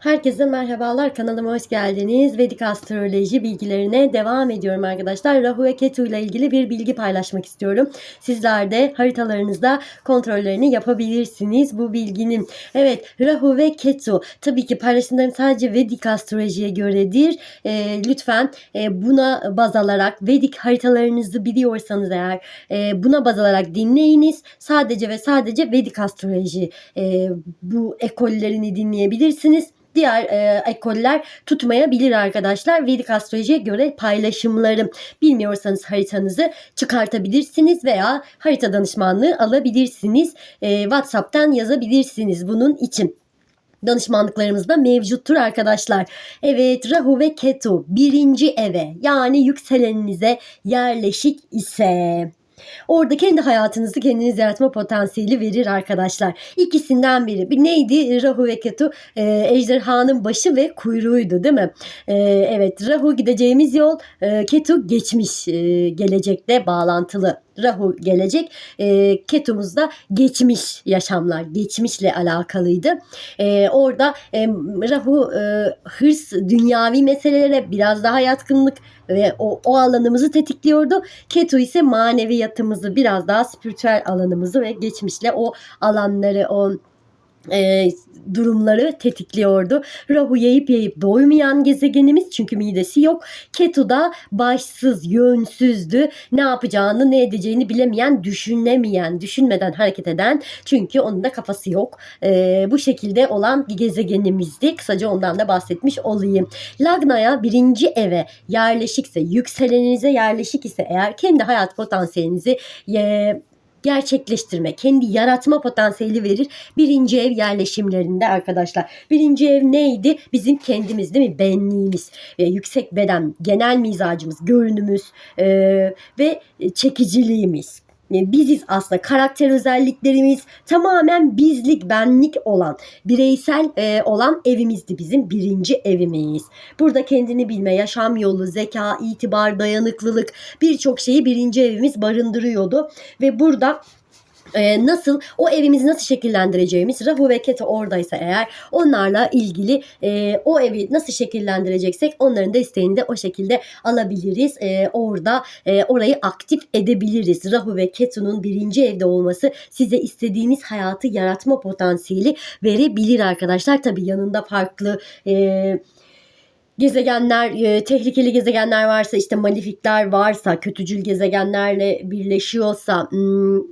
Herkese merhabalar kanalıma hoş geldiniz. Vedik astroloji bilgilerine devam ediyorum arkadaşlar. Rahu ve Ketu ile ilgili bir bilgi paylaşmak istiyorum. Sizler de haritalarınızda kontrollerini yapabilirsiniz bu bilginin. Evet Rahu ve Ketu tabii ki paylaşımlarım sadece Vedik astrolojiye göredir. E, lütfen e, buna baz alarak Vedik haritalarınızı biliyorsanız eğer e, buna baz alarak dinleyiniz. Sadece ve sadece Vedik astroloji e, bu ekollerini dinleyebilirsiniz diğer e, ekoller tutmayabilir arkadaşlar. Vedik astrolojiye göre paylaşımlarım. Bilmiyorsanız haritanızı çıkartabilirsiniz veya harita danışmanlığı alabilirsiniz. E, WhatsApp'tan yazabilirsiniz bunun için danışmanlıklarımız da mevcuttur arkadaşlar. Evet Rahu ve Ketu birinci eve yani yükseleninize yerleşik ise Orada kendi hayatınızı kendiniz yaratma potansiyeli verir arkadaşlar. İkisinden biri. Bir neydi? Rahu ve Ketu e, ejderhanın başı ve kuyruğuydu değil mi? E, evet Rahu gideceğimiz yol e, Ketu geçmiş e, gelecekte bağlantılı. Rahu gelecek. E, Ketumuz da geçmiş yaşamlar, geçmişle alakalıydı. E, orada e, Rahu e, hırs, dünyavi meselelere biraz daha yatkınlık ve o, o alanımızı tetikliyordu. Ketu ise maneviyatımızı, biraz daha spiritüel alanımızı ve geçmişle o alanları, o e, durumları tetikliyordu. Rahu yayıp yayıp doymayan gezegenimiz çünkü midesi yok. Ketu da başsız, yönsüzdü. Ne yapacağını, ne edeceğini bilemeyen, düşünemeyen, düşünmeden hareket eden çünkü onun da kafası yok. E, bu şekilde olan bir gezegenimizdi. Kısaca ondan da bahsetmiş olayım. Lagna'ya birinci eve yerleşikse, yükseleninize yerleşik ise eğer kendi hayat potansiyelinizi e, gerçekleştirme, kendi yaratma potansiyeli verir. Birinci ev yerleşimlerinde arkadaşlar. Birinci ev neydi? Bizim kendimiz değil mi? Benliğimiz, e, yüksek beden, genel mizacımız, görünümüz e, ve çekiciliğimiz. E, biziz aslında karakter özelliklerimiz tamamen bizlik benlik olan bireysel e, olan evimizdi bizim birinci evimiz. Burada kendini bilme, yaşam yolu, zeka, itibar, dayanıklılık birçok şeyi birinci evimiz barındırıyordu ve burada e, nasıl o evimizi nasıl şekillendireceğimiz Rahu ve Ketu oradaysa eğer onlarla ilgili e, o evi nasıl şekillendireceksek onların desteğini de o şekilde alabiliriz. E, orada e, orayı aktif edebiliriz. Rahu ve Ketu'nun birinci evde olması size istediğiniz hayatı yaratma potansiyeli verebilir arkadaşlar. Tabi yanında farklı e, gezegenler, e, tehlikeli gezegenler varsa işte malifikler varsa, kötücül gezegenlerle birleşiyorsa, hmm, e,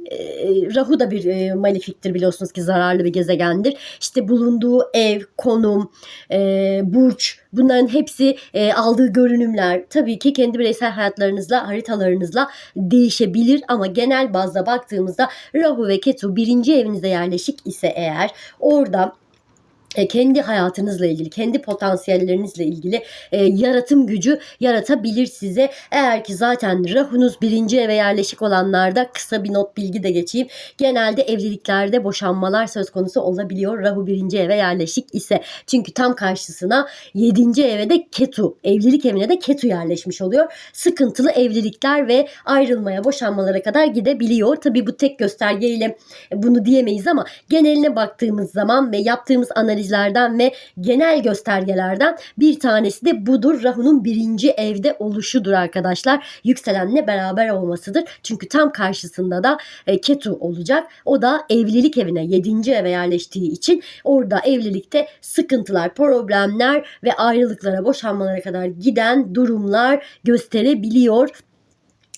Rahu da bir e, malifiktir biliyorsunuz ki zararlı bir gezegendir. İşte bulunduğu ev, konum, e, burç bunların hepsi e, aldığı görünümler tabii ki kendi bireysel hayatlarınızla, haritalarınızla değişebilir ama genel bazda baktığımızda Rahu ve Ketu birinci evinize yerleşik ise eğer orada kendi hayatınızla ilgili, kendi potansiyellerinizle ilgili e, yaratım gücü yaratabilir size. Eğer ki zaten rahunuz birinci eve yerleşik olanlarda kısa bir not bilgi de geçeyim. Genelde evliliklerde boşanmalar söz konusu olabiliyor. Rahu birinci eve yerleşik ise. Çünkü tam karşısına yedinci eve de ketu, evlilik evine de ketu yerleşmiş oluyor. Sıkıntılı evlilikler ve ayrılmaya, boşanmalara kadar gidebiliyor. Tabii bu tek göstergeyle bunu diyemeyiz ama geneline baktığımız zaman ve yaptığımız analiz analizlerden ve genel göstergelerden bir tanesi de budur. Rahu'nun birinci evde oluşudur arkadaşlar. Yükselenle beraber olmasıdır. Çünkü tam karşısında da e, Ketu olacak. O da evlilik evine 7. eve yerleştiği için orada evlilikte sıkıntılar, problemler ve ayrılıklara, boşanmalara kadar giden durumlar gösterebiliyor.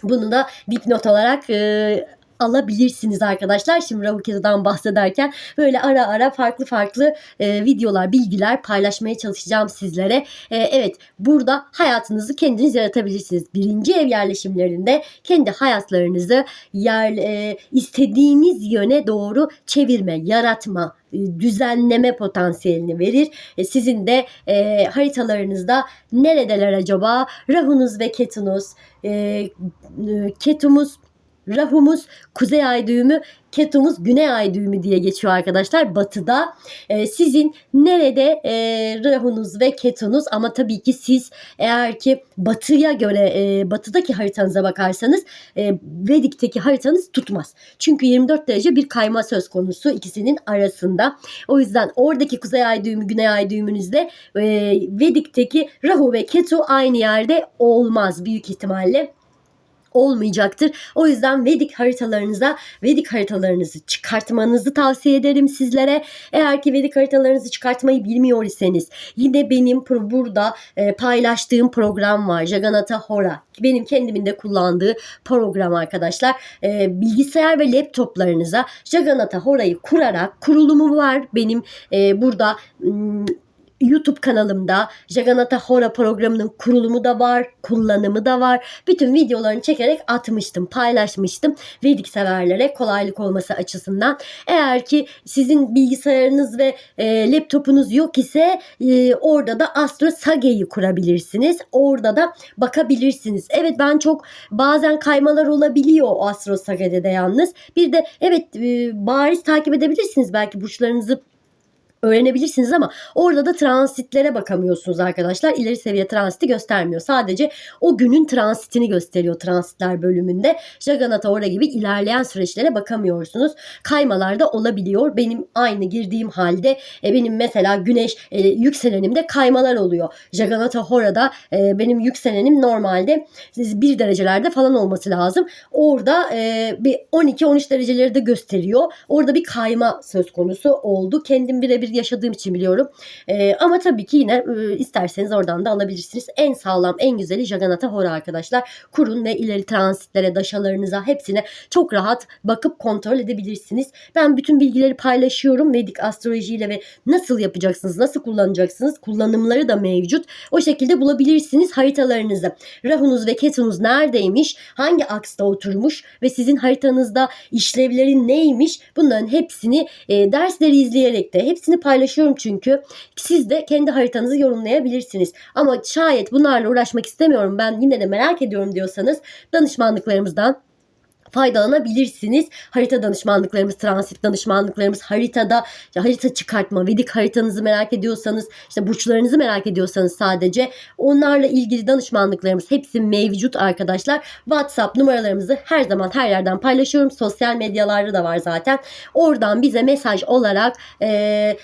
Bunu da dipnot olarak e, alabilirsiniz arkadaşlar. Şimdi Rahu Ketu'dan bahsederken böyle ara ara farklı farklı e, videolar, bilgiler paylaşmaya çalışacağım sizlere. E, evet burada hayatınızı kendiniz yaratabilirsiniz. Birinci ev yerleşimlerinde kendi hayatlarınızı yer, e, istediğiniz yöne doğru çevirme, yaratma, e, düzenleme potansiyelini verir. E, sizin de e, haritalarınızda neredeler acaba? Rahunuz ve Ketunuz, e, e Ketumuz Rahu'muz kuzey ay düğümü, Ketu'muz güney ay düğümü diye geçiyor arkadaşlar batıda. Ee, sizin nerede e, Rahu'nuz ve Ketu'nuz ama tabii ki siz eğer ki batıya göre e, batıdaki haritanıza bakarsanız e, Vedik'teki haritanız tutmaz. Çünkü 24 derece bir kayma söz konusu ikisinin arasında. O yüzden oradaki kuzey ay düğümü, güney ay düğümünüzde e, Vedik'teki Rahu ve Ketu aynı yerde olmaz büyük ihtimalle olmayacaktır. O yüzden Vedik haritalarınıza Vedik haritalarınızı çıkartmanızı tavsiye ederim sizlere. Eğer ki Vedik haritalarınızı çıkartmayı bilmiyor iseniz yine benim burada e, paylaştığım program var. Jaganata Hora. Benim kendimin de kullandığı program arkadaşlar. E, bilgisayar ve laptoplarınıza Jaganata Hora'yı kurarak kurulumu var. Benim e, burada mm, YouTube kanalımda Jaganata Hora programının kurulumu da var, kullanımı da var. Bütün videolarını çekerek atmıştım, paylaşmıştım. Vedik severlere kolaylık olması açısından. Eğer ki sizin bilgisayarınız ve e, laptopunuz yok ise e, orada da Astro Sage'yi kurabilirsiniz. Orada da bakabilirsiniz. Evet ben çok bazen kaymalar olabiliyor o Astro Sage'de de yalnız. Bir de evet e, bariz takip edebilirsiniz belki burçlarınızı öğrenebilirsiniz ama orada da transitlere bakamıyorsunuz arkadaşlar. İleri seviye transiti göstermiyor. Sadece o günün transitini gösteriyor transitler bölümünde. Jaganata Ora gibi ilerleyen süreçlere bakamıyorsunuz. Kaymalar da olabiliyor. Benim aynı girdiğim halde e, benim mesela güneş e, yükselenimde kaymalar oluyor. Jaganata Hora'da e, benim yükselenim normalde 1 derecelerde falan olması lazım. Orada e, bir 12-13 dereceleri de gösteriyor. Orada bir kayma söz konusu oldu. Kendim birebir yaşadığım için biliyorum. Ee, ama tabii ki yine e, isterseniz oradan da alabilirsiniz. En sağlam, en güzeli Jaganata Hora arkadaşlar. Kurun ve ileri transitlere, daşalarınıza hepsine çok rahat bakıp kontrol edebilirsiniz. Ben bütün bilgileri paylaşıyorum Vedik astrolojiyle ve nasıl yapacaksınız, nasıl kullanacaksınız kullanımları da mevcut. O şekilde bulabilirsiniz haritalarınızı. Rahunuz ve Ketunuz neredeymiş, hangi aksta oturmuş ve sizin haritanızda işlevleri neymiş bunların hepsini e, dersleri izleyerek de hepsini paylaşıyorum çünkü siz de kendi haritanızı yorumlayabilirsiniz. Ama şayet bunlarla uğraşmak istemiyorum ben yine de merak ediyorum diyorsanız danışmanlıklarımızdan faydalanabilirsiniz. Harita danışmanlıklarımız, transit danışmanlıklarımız, haritada ya harita çıkartma, Vedik haritanızı merak ediyorsanız, işte burçlarınızı merak ediyorsanız sadece onlarla ilgili danışmanlıklarımız hepsi mevcut arkadaşlar. WhatsApp numaralarımızı her zaman her yerden paylaşıyorum. Sosyal medyalarda da var zaten. Oradan bize mesaj olarak eee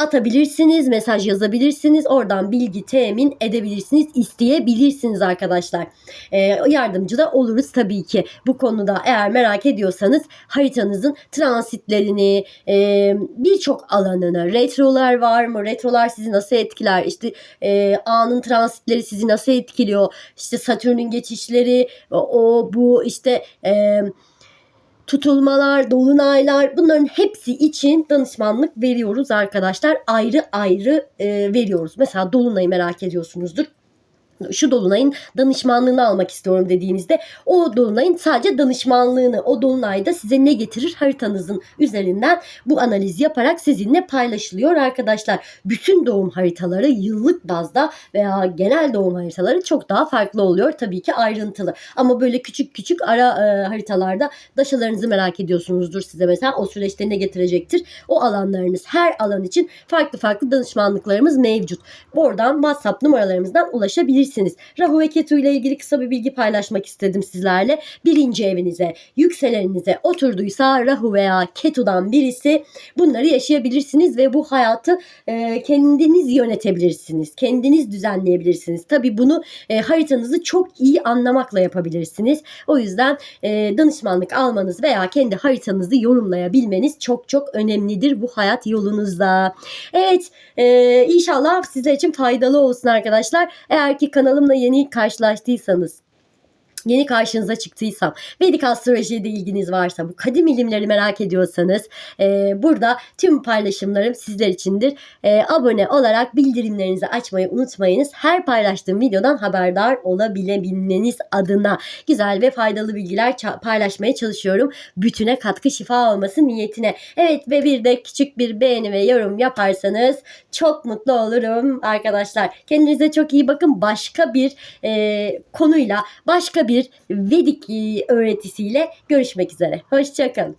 atabilirsiniz, mesaj yazabilirsiniz. Oradan bilgi temin edebilirsiniz, isteyebilirsiniz arkadaşlar. Ee, yardımcı da oluruz tabii ki. Bu konuda eğer merak ediyorsanız haritanızın transitlerini, e, birçok alanını, retrolar var mı? Retrolar sizi nasıl etkiler? İşte e, anın transitleri sizi nasıl etkiliyor? İşte Satürn'ün geçişleri, o, o bu işte e, tutulmalar, dolunaylar bunların hepsi için danışmanlık veriyoruz arkadaşlar. Ayrı ayrı e, veriyoruz. Mesela dolunayı merak ediyorsunuzdur şu dolunayın danışmanlığını almak istiyorum dediğinizde o dolunayın sadece danışmanlığını o dolunayda size ne getirir haritanızın üzerinden bu analiz yaparak sizinle paylaşılıyor arkadaşlar. Bütün doğum haritaları yıllık bazda veya genel doğum haritaları çok daha farklı oluyor tabii ki ayrıntılı. Ama böyle küçük küçük ara e, haritalarda daşalarınızı merak ediyorsunuzdur size mesela o süreçte ne getirecektir. O alanlarınız her alan için farklı farklı danışmanlıklarımız mevcut. Oradan WhatsApp numaralarımızdan ulaşabilirsiniz yapabilirsiniz. Rahu ve Ketu ile ilgili kısa bir bilgi paylaşmak istedim sizlerle. Birinci evinize, yükseleninize oturduysa Rahu veya Ketu'dan birisi bunları yaşayabilirsiniz ve bu hayatı e, kendiniz yönetebilirsiniz. Kendiniz düzenleyebilirsiniz. Tabi bunu e, haritanızı çok iyi anlamakla yapabilirsiniz. O yüzden e, danışmanlık almanız veya kendi haritanızı yorumlayabilmeniz çok çok önemlidir bu hayat yolunuzda. Evet e, inşallah sizler için faydalı olsun arkadaşlar. Eğer ki kanalımla yeni karşılaştıysanız yeni karşınıza çıktıysam, Vedik astrolojiye de ilginiz varsa, bu kadim ilimleri merak ediyorsanız e, burada tüm paylaşımlarım sizler içindir. E, abone olarak bildirimlerinizi açmayı unutmayınız. Her paylaştığım videodan haberdar olabilmeniz adına güzel ve faydalı bilgiler paylaşmaya çalışıyorum. Bütüne katkı şifa olması niyetine. Evet ve bir de küçük bir beğeni ve yorum yaparsanız çok mutlu olurum arkadaşlar. Kendinize çok iyi bakın. Başka bir e, konuyla, başka bir bir Vedik öğretisiyle görüşmek üzere. Hoşçakalın.